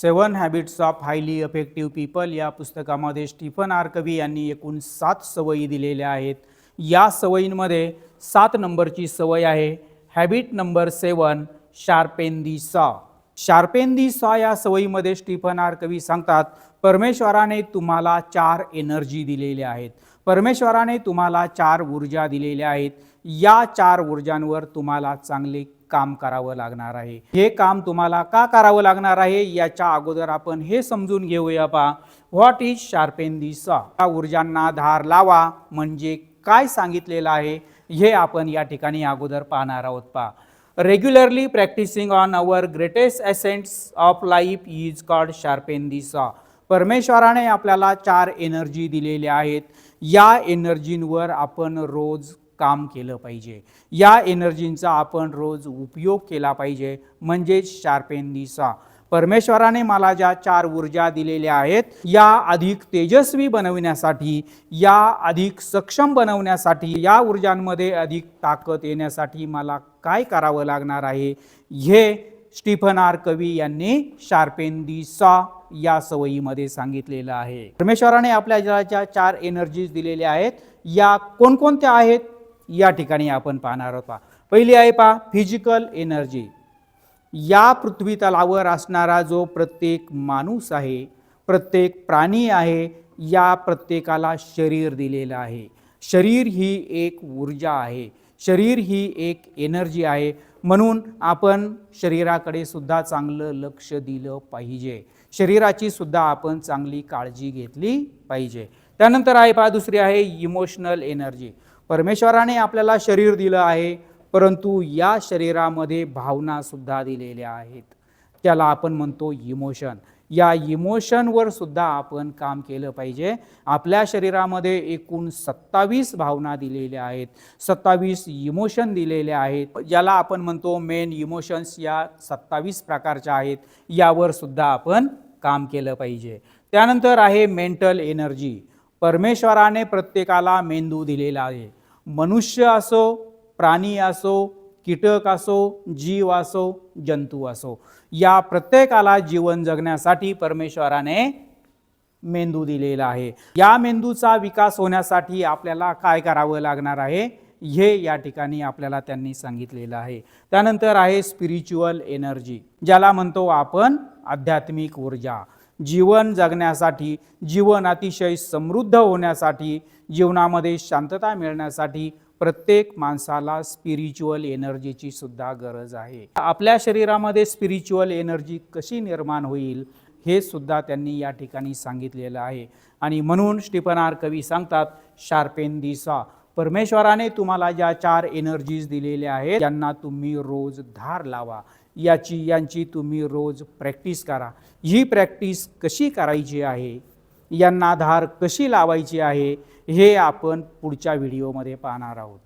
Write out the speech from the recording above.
Seven habits of highly effective people या पुस्तकामध्ये Stephen R कवी यांनी एकूण सात सवयी दिलेल्या आहेत. या सवयींमध्ये सात नंबरची सवय आहे. Habit number seven sharpen the saw. Sharpen the saw या सवयीमध्ये स्टीफन आर कवी सांगतात परमेश्वराने तुम्हाला चार एनर्जी दिलेल्या आहेत. परमेश्वराने तुम्हाला चार ऊर्जा दिलेल्या आहेत. या चार ऊर्जांवर तुम्हाला चांगले काम करावं लागणार आहे. हे काम तुम्हाला का करावं लागणार आहे? याच्या अगोदर आपण हे समजून घेऊया पा व्हॉट इज शार्पेन दि सॉ या ऊर्जांना धार लावा म्हणजे काय सांगितलेलं आहे? हे आपण या ठिकाणी अगोदर पाहणार आहोत पा regularly practising on our greatest assets of life is called sharpen the saw परमेश्वराने आपल्याला चार एनर्जी दिलेल्या आहेत. या एनर्जींवर आपण रोज काम केलं पाहिजे. या एनर्जींचा आपण रोज उपयोग केला पाहिजे म्हणजेच शार्पेन परमेश्वराने मला ज्या चार ऊर्जा दिलेल्या आहेत या अधिक तेजस्वी बनविण्यासाठी या अधिक सक्षम बनवण्यासाठी या ऊर्जांमध्ये अधिक ताकद येण्यासाठी मला काय करावं लागणार आहे हे स्टीफन आर कवी यांनी शार्पेन दी या सवयीमध्ये सांगितलेलं आहे. परमेश्वराने आपल्या जगाच्या चार एनर्जीज दिलेल्या आहेत. या कोणकोणत्या आहेत? या ठिकाणी आपण पाहणार आहोत पहा. पहिली आहे पहा फिजिकल एनर्जी या पृथ्वी तलावर असणारा जो प्रत्येक माणूस आहे प्रत्येक प्राणी आहे या प्रत्येकाला शरीर दिलेलं आहे. शरीर ही एक ऊर्जा आहे. शरीर ही एक एनर्जी आहे. म्हणून आपण शरीराकडे सुद्धा चांगलं लक्ष दिलं पाहिजे. शरीराची सुद्धा आपण चांगली काळजी घेतली पाहिजे. त्यानंतर आहे पहा दुसरी आहे इमोशनल एनर्जी परमेश्वराने आपल्याला शरीर दिलं आहे परंतु या शरीरामध्ये भावनासुद्धा दिलेल्या आहेत. त्याला आपण म्हणतो इमोशन या इमोशनवर सुद्धा आपण काम केलं पाहिजे. आपल्या शरीरामध्ये एकूण सत्तावीस भावना दिलेल्या आहेत. सत्तावीस इमोशन दिलेले आहेत. ज्याला आपण म्हणतो मेन इमोशन्स या सत्तावीस प्रकारच्या आहेत. यावर सुद्धा आपण काम केलं पाहिजे. त्यानंतर आहे मेंटल एनर्जी. परमेश्वराने प्रत्येकाला मेंदू दिलेला आहे. मनुष्य असो प्राणी असो कीटक असो जीव असो जंतू असो. या प्रत्येकाला जीवन जगण्यासाठी परमेश्वराने मेंदू दिलेला आहे. या मेंदूचा विकास होण्यासाठी आपल्याला काय करावं लागणार आहे? हे या ठिकाणी आपल्याला त्यांनी सांगितलेलं आहे. त्यानंतर आहे स्पिरिच्युअल एनर्जी ज्याला म्हणतो आपण आध्यात्मिक ऊर्जा. जीवन जगण्यासाठी जीवन अतिशय समृद्ध होण्यासाठी जीवनामध्ये शांतता मिळण्यासाठी प्रत्येक माणसाला स्पिरिच्युअल एनर्जीची सुद्धा गरज आहे. आपल्या शरीरामध्ये स्पिरिच्युअल एनर्जी कशी निर्माण होईल हे सुद्धा त्यांनी या ठिकाणी सांगितलेलं आहे. आणि म्हणून स्टीफन आर कवी सांगतात शार्पेन दिसा परमेश्वराने तुम्हाला ज्या चार एनर्जीज दिलेल्या आहेत त्यांना तुम्ही रोज धार लावा याची यांची तुम्ही रोज प्रॅक्टिस करा. ही प्रॅक्टिस कशी करायची आहे यांना धार कशी लावायची आहे हे आपण पुढच्या व्हिडिओमध्ये पाहणार आहोत.